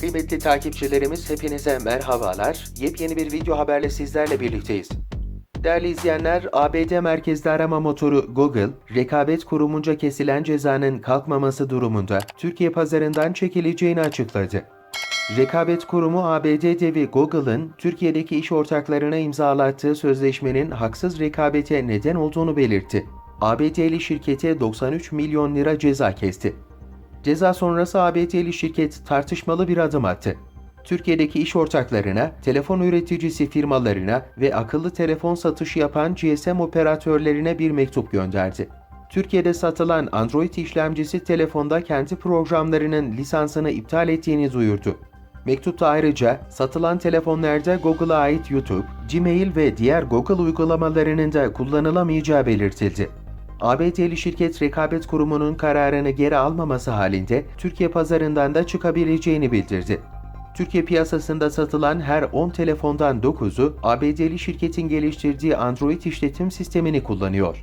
Kıymetli takipçilerimiz hepinize merhabalar. Yepyeni bir video haberle sizlerle birlikteyiz. Değerli izleyenler, ABD merkezli arama motoru Google, rekabet kurumunca kesilen cezanın kalkmaması durumunda Türkiye pazarından çekileceğini açıkladı. Rekabet Kurumu ABD devi Google'ın Türkiye'deki iş ortaklarına imzalattığı sözleşmenin haksız rekabete neden olduğunu belirtti. ABD'li şirkete 93 milyon lira ceza kesti. Ceza sonrası ABD'li şirket tartışmalı bir adım attı. Türkiye'deki iş ortaklarına, telefon üreticisi firmalarına ve akıllı telefon satışı yapan GSM operatörlerine bir mektup gönderdi. Türkiye'de satılan Android işlemcisi telefonda kendi programlarının lisansını iptal ettiğini duyurdu. Mektupta ayrıca satılan telefonlarda Google'a ait YouTube, Gmail ve diğer Google uygulamalarının da kullanılamayacağı belirtildi. ABD'li şirket rekabet kurumunun kararını geri almaması halinde Türkiye pazarından da çıkabileceğini bildirdi. Türkiye piyasasında satılan her 10 telefondan 9'u ABD'li şirketin geliştirdiği Android işletim sistemini kullanıyor.